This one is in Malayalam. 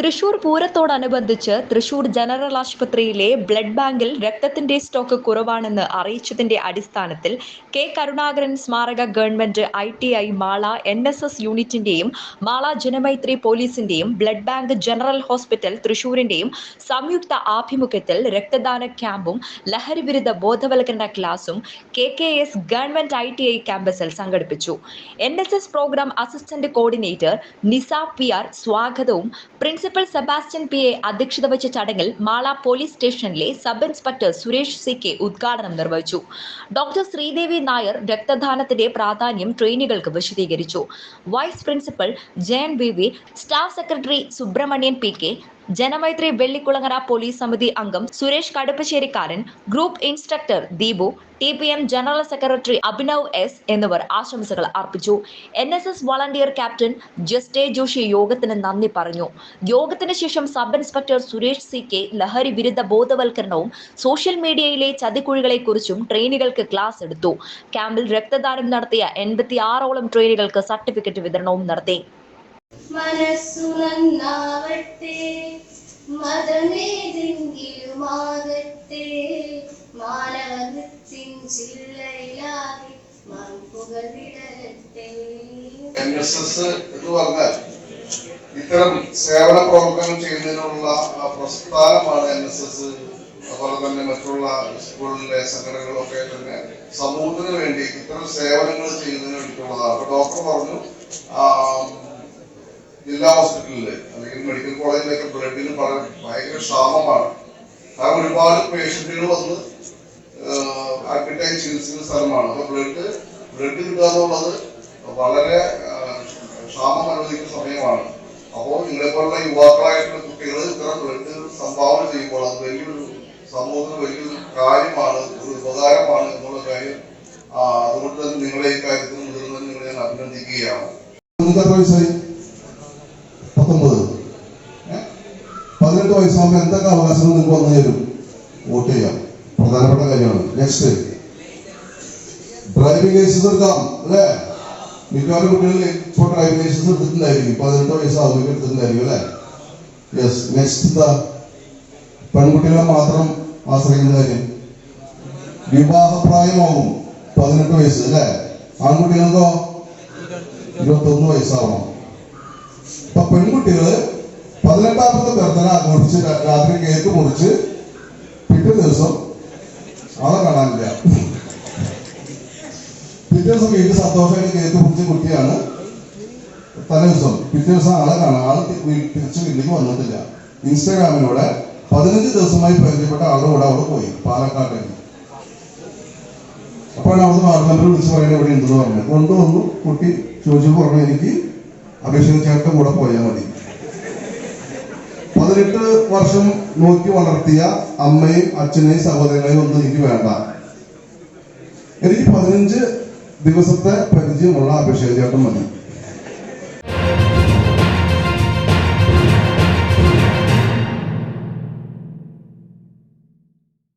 തൃശൂർ പൂരത്തോടനുബന്ധിച്ച് തൃശൂർ ജനറൽ ആശുപത്രിയിലെ ബ്ലഡ് ബാങ്കിൽ രക്തത്തിന്റെ സ്റ്റോക്ക് കുറവാണെന്ന് അറിയിച്ചതിന്റെ അടിസ്ഥാനത്തിൽ കെ കരുണാകരൻ സ്മാരക government I T I Mala N S S യൂണിറ്റിന്റെയും Mala Janamaithri പോലീസിന്റെയും ബ്ലഡ് ബാങ്ക് ജനറൽ ഹോസ്പിറ്റൽ തൃശൂരിന്റെയും സംയുക്ത ആഭിമുഖ്യത്തിൽ രക്തദാന ക്യാമ്പും ലഹരിവിരുദ്ധ ബോധവൽക്കരണ ക്ലാസും K K S government I T I ക്യാമ്പസിൽ സംഘടിപ്പിച്ചു. N S S programme assistant coordinator Nisa P R സ്വാഗതവും പ്രിൻസിപ്പൽ സെബാസ്റ്റ്യൻ പി എ അധ്യക്ഷത വഹിച്ച ചടങ്ങിൽ മാള പോലീസ് സ്റ്റേഷനിലെ sub inspector Suresh C K ഉദ്ഘാടനം നിർവഹിച്ചു. ഡോക്ടർ ശ്രീദേവി നായർ രക്തദാനത്തിന്റെ പ്രാധാന്യം ട്രെയിനികൾക്ക് വിശദീകരിച്ചു. Vice principal Jayan V V staff secretary Subramanian P K Janamaithri Vellikulangara police സമിതി അംഗം Suresh Kaduppasserikkaran group instructor Deepu T P M general secretary Abhinav S എന്നിവർ ആശംസകൾ അർപ്പിച്ചു. N S S volunteer captain ജസ്റ്റേ Joshi യോഗത്തിന് നന്ദി പറഞ്ഞു. യോഗത്തിന് ശേഷം sub inspector Suresh C K ലഹരി വിരുദ്ധ ബോധവൽക്കരണവും സോഷ്യൽ മീഡിയയിലെ ചതിക്കുഴികളെ കുറിച്ചും ട്രെയിനുകൾക്ക് ക്ലാസ് എടുത്തു. ക്യാമ്പിൽ രക്തദാനം നടത്തിയ എൺപത്തി ആറോളം ട്രെയിനുകൾക്ക് സർട്ടിഫിക്കറ്റ് വിതരണവും നടത്തി. മനസ്സു നന്നാവട്ടെ മതമേതെങ്കിലുമാകട്ടെ മാനവനത്തിൻ ചില്ലയിലാകെ മൺപുകൾ വിടരട്ടെ. എൻ എസ് എസ് എന്ന് പറഞ്ഞാൽ ഇത്തരം സേവന പ്രവർത്തനം ചെയ്യുന്നതിനുള്ള പ്രസ്ഥാനമാണ് എൻ എസ് എസ് അതുപോലെ തന്നെ മറ്റുള്ള സ്കൂളിലെ സംഘടനകളൊക്കെ തന്നെ സമൂഹത്തിന് വേണ്ടി ഇത്തരം സേവനങ്ങൾ ചെയ്യുന്നതിന് വേണ്ടിയിട്ടുള്ളതാണ്. അപ്പൊ ഡോക്ടർ പറഞ്ഞു ജില്ലാ ഹോസ്പിറ്റലിൽ അല്ലെങ്കിൽ മെഡിക്കൽ കോളേജിലൊക്കെ ബ്ലഡിന് ഭയങ്കര ക്ഷാമമാണ്. കാരണം ഒരുപാട് പേഷ്യന്റുകൾ വന്ന് അഡ്മിറ്റായി ചികിത്സിക്കുന്ന സ്ഥലമാണ്. അപ്പൊ ബ്ലഡ് ബ്ലഡ് കിട്ടുക എന്നുള്ളത് വളരെ ക്ഷാമം അനുവദിക്കുന്ന സമയമാണ്. അപ്പോൾ നിങ്ങളെപ്പോലുള്ള യുവാക്കളായിട്ടുള്ള കുട്ടികൾ ഇത്ര ബ്ലഡ് സംഭാവന ചെയ്യുമ്പോൾ അത് വലിയൊരു സമൂഹത്തിന് വലിയൊരു കാര്യമാണ് ഒരു ഉപകാരമാണ് എന്നുള്ള കാര്യം അതുകൊണ്ട് തന്നെ നിങ്ങളെ ഈ കാര്യത്തിൽ മുതിർന്ന് നിങ്ങളെ ഞാൻ അഭിനന്ദിക്കുകയാണ്. വയസ്സാകുമ്പോൾ എന്തൊക്കെ അവകാശങ്ങൾ നിങ്ങൾക്ക് വന്നു തരും? വോട്ട് ചെയ്യാം. പ്രധാനപ്പെട്ട കാര്യമാണ്. നെക്സ്റ്റ് ഡ്രൈവിംഗ് ലൈസൻസ് എടുക്കാം അല്ലേ? മിക്കവാറും കുട്ടികളിൽ ഇപ്പോൾ ഡ്രൈവിംഗ് ലൈസൻസ് എടുത്തിട്ടുണ്ടായിരിക്കും. പതിനെട്ട് വയസ്സാവുമ്പോൾ എടുത്തിട്ടുണ്ടായിരിക്കും അല്ലേ? യെസ് നെക്സ്റ്റ് എന്താ? പെൺകുട്ടികളെ മാത്രം ആശ്രയിക്കുന്ന കാര്യം. വിവാഹപ്രായമാവും പതിനെട്ട് വയസ്സ് അല്ലേ? ആൺകുട്ടികൾക്കോ? ഇരുപത്തൊന്ന് വയസ്സാവണം. അപ്പൊ പെൺകുട്ടികൾ പതിനെട്ടാമത്തെ ബർത്ത്ഡേ ആഘോഷിച്ച് രാത്രി കേക്ക് മുറിച്ച് പിറ്റേ ദിവസം ആളെ കാണാനില്ല. പിറ്റേ ദിവസം വീട്ടിൽ സന്തോഷമായിട്ട് കേക്ക് മുറിച്ച കുട്ടിയാണ്. തലേ ദിവസം പിറ്റേ ദിവസം ആളെ കാണാൻ ആൾ തിരിച്ച് വീട്ടിലേക്ക് വന്നിട്ടില്ല. ഇൻസ്റ്റാഗ്രാമിലൂടെ പതിനഞ്ച് ദിവസമായി പരിചയപ്പെട്ട ആളുടെ കൂടെ അവിടെ പോയി പാലക്കാട്ടേക്ക് അപ്പോഴാണ് അവിടുന്ന് വാർഡ് വിളിച്ച് പറയുന്നത് ഇവിടെ ഉണ്ടെന്ന് പറഞ്ഞു കൊണ്ടുവന്നു കുട്ടി ചോദിച്ചു പറഞ്ഞു എനിക്ക് അപേക്ഷിച്ച ചേട്ടൻ കൂടെ പോയാൽ മതി. പതിനെട്ട് വർഷം നോക്കി വളർത്തിയ അമ്മയും അച്ഛനെയും സഹോദരങ്ങളെയും ഒന്നും എനിക്ക് വേണ്ട. എനിക്ക് പതിനഞ്ച് ദിവസത്തെ പരിചയമുള്ള അഭിഷേക് ചേട്ടൻ മതി.